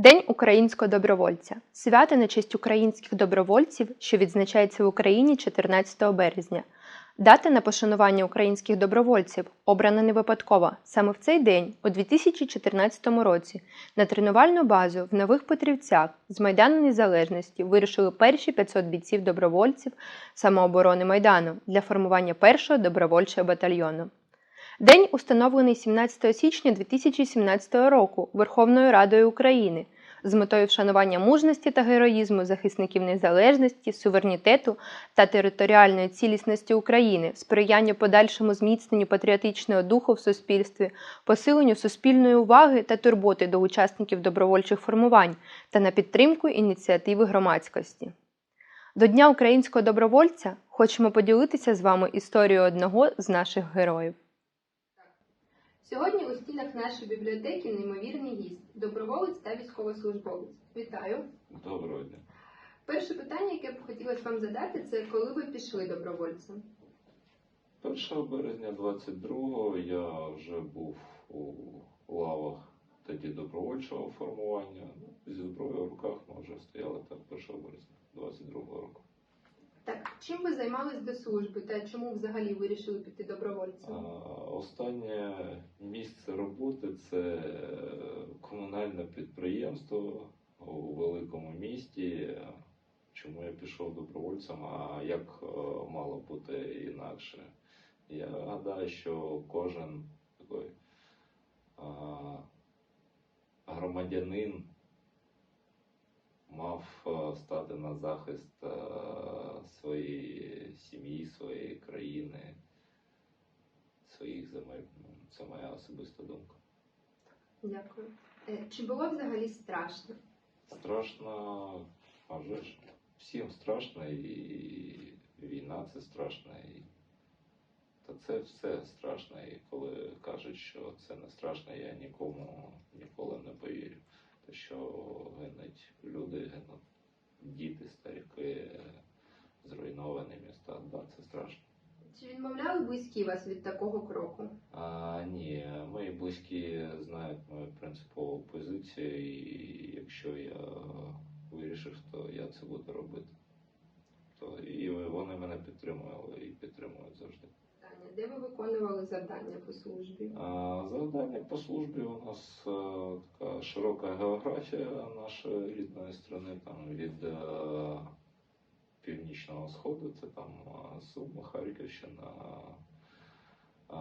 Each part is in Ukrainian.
День українського добровольця свято на честь українських добровольців, що відзначається в Україні 14 березня. Дата на пошанування українських добровольців обрана не випадково. Саме в цей день, у 2014 році, на тренувальну базу в Нових Петрівцях з Майдану Незалежності вирушили перші 500 бійців добровольців самооборони Майдану для формування першого добровольчого батальйону. День установлений 17 січня 2017 року Верховною Радою України з метою вшанування мужності та героїзму захисників незалежності, суверенітету та територіальної цілісності України, сприяння подальшому зміцненню патріотичного духу в суспільстві, посиленню суспільної уваги та турботи до учасників добровольчих формувань та на підтримку ініціативи громадськості. До Дня українського добровольця хочемо поділитися з вами історією одного з наших героїв. Сьогодні у стінах нашої бібліотеки неймовірний гість, доброволець та військовослужбовець. Вітаю! Доброго дня. Перше питання, яке б хотілося вам задати, це коли ви пішли добровольцем? 1 березня 22-го я вже був у лавах тоді добровольчого формування. Ну, Зі зброєю в руках ми вже стояли так 1 березня 22-го року. Так, чим ви займались до служби та чому взагалі вирішили піти добровольцем? останнє місце роботи це комунальне підприємство у великому місті. Чому я пішов добровольцем, а як е, мало бути інакше? Я гадаю, що кожен такий громадянин мав е, стати на захист е, своєї сім'ї, своєї країни, своїх земель. Ну, Це моя особиста думка. Дякую. Е, Чи було взагалі страшно? Страшно, а вже ж всім страшно, і війна це страшно, і та це все страшно. І коли кажуть, що це не страшно, я нікому ніколи не повірю. Що гинуть люди, гинуть діти, старики, зруйновані міста. Да, це страшно. Чи відмовляли близькі вас від такого кроку? А, ні, мої близькі знають мою принципову позицію, і якщо я вирішив, то я це буду робити. То і вони мене підтримували і підтримують завжди. Питання. Де ви виконували завдання по службі? А, завдання по службі у нас е, така широка географія нашої рідної страни, там від е, північного сходу, це там е, Суми, Харківщина, е,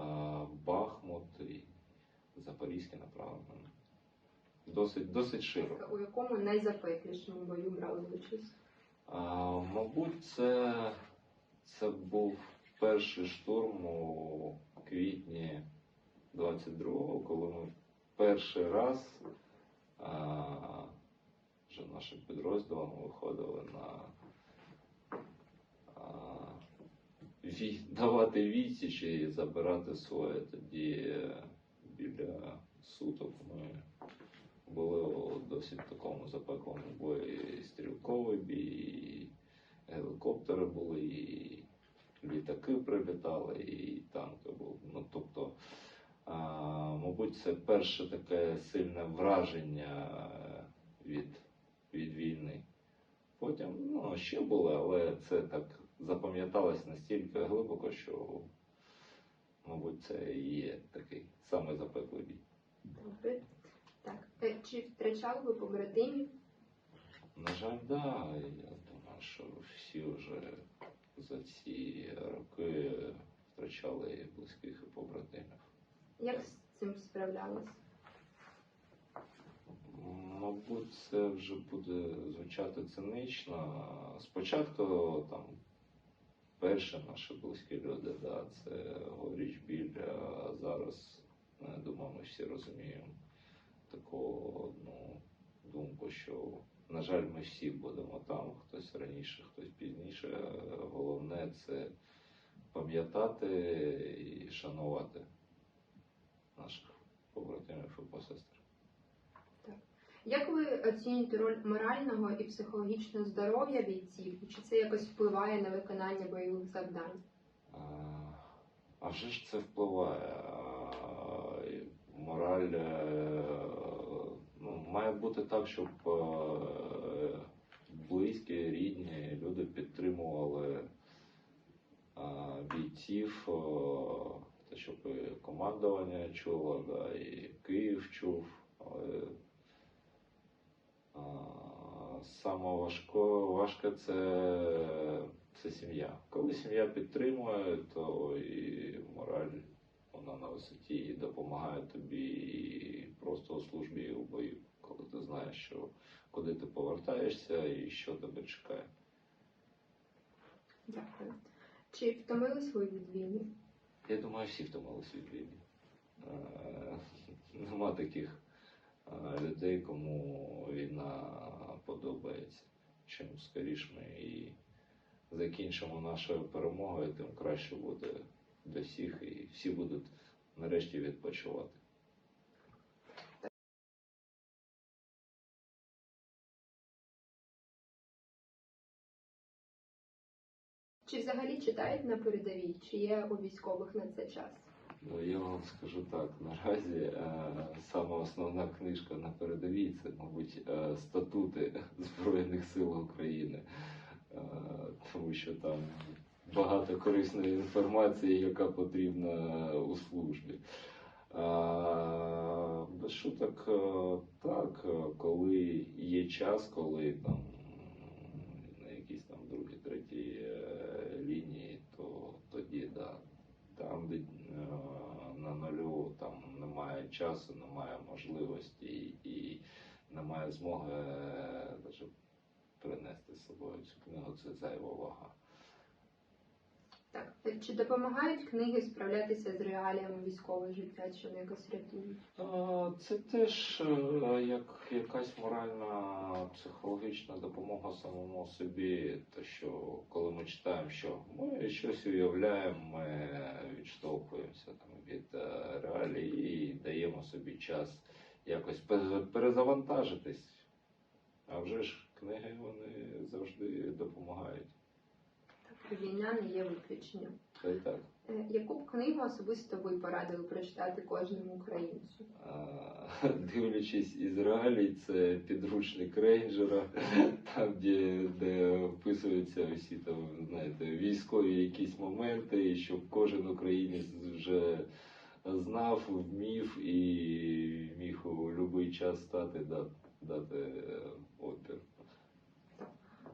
Бахмут і Запорізьке направлення. Досить, досить широко. У якому найзапеклішому бою брали участь? А, мабуть, це, це був перший штурм у квітні 22-го, коли ми перший раз а, вже нашим підрозділом виходили на а, ві, давати відсіч і забирати своє. Тоді біля суток ми були у досить такому запеклому бої. І стрілковий бій, і гелікоптери були, і літаки прилітали, і танки були. Ну, тобто, а, мабуть, це перше таке сильне враження від, від війни. Потім ну, ще були, але це так запам'яталось настільки глибоко, що, мабуть, це і є такий самий запеклий бій. Добре. Так. Е, Чи втрачали ви побратимів? На жаль, да. Я думаю, що всі вже за ці роки втрачали близьких і побратимів. Як з цим справлялись? Мабуть, це вже буде звучати цинично. Спочатку там перші наші близькі люди, да, це горіч біль, а зараз, ну, я думаю, ми всі розуміємо таку одну думку, що, на жаль, ми всі будемо там, хтось раніше, хтось пізніше. Головне це пам'ятати і шанувати наших побратимів і посестер. Як ви оцінюєте роль морального і психологічного здоров'я бійців? Чи це якось впливає на виконання бойових завдань? А, А вже ж це впливає. А, Мораль е, має бути. так, щоб е, близькі, рідні люди підтримували бійців, е, щоб і командування чуло, і Київ чув. Але саме важко, важке це, це сім'я. Коли сім'я підтримує, то і мораль вона на висоті і допомагає тобі і просто у службі і у бою, коли ти знаєш, що куди ти повертаєшся і що тебе чекає. Дякую. Чи втомились ви від війни? Я думаю, всі втомилися від війни. Е, Нема таких е, людей, кому війна подобається. Чим скоріш ми і закінчимо нашою перемогою, тим краще буде для всіх, і всі будуть нарешті відпочивати. Чи взагалі читають на передовій? Чи є у військових на це час? Ну, я вам скажу так, наразі е, сама основна книжка на передовій це, мабуть, е, статути Збройних сил України, е, тому що там багато корисної інформації, яка потрібна у службі. Е, без шуток, е, так, е, коли є час, коли там на якійсь там другій, третій е, лінії, то тоді да, там, де е, на нулю там немає часу, немає можливості і немає змоги е, даже принести з собою цю книгу, це зайва вага. Так. Чи допомагають книги справлятися з реаліями військового життя, чи вони якось рятують? Це теж е, як якась моральна психологічна допомога самому собі. Те, що читаємо, що ми щось уявляємо, ми відштовхуємося там від реалії і даємо собі час якось перезавантажитись. А вже ж книги вони завжди допомагають. Війна не є виключенням. Й так. Е, Яку б книгу особисто ви порадили прочитати кожному українцю? А, Дивлячись із це підручник рейнджера, там, де, де вписуються усі там, знаєте, військові якісь моменти, щоб кожен українець вже знав, вмів і міг у будь-який час стати дати, дати е, опір.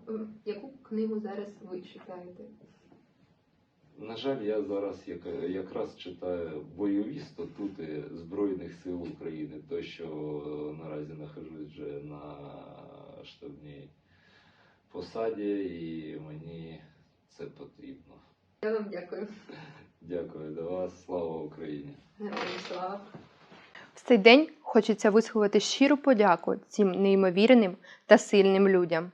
Е, Яку книгу зараз ви читаєте? На жаль, я зараз як, якраз читаю бойові статути Збройних сил України, то що наразі нахожусь вже на штабній посаді, і мені це потрібно. Я вам дякую. Дякую до вас. Слава Україні! Героям слава. В цей день хочеться висловити щиру подяку цим неймовірним та сильним людям.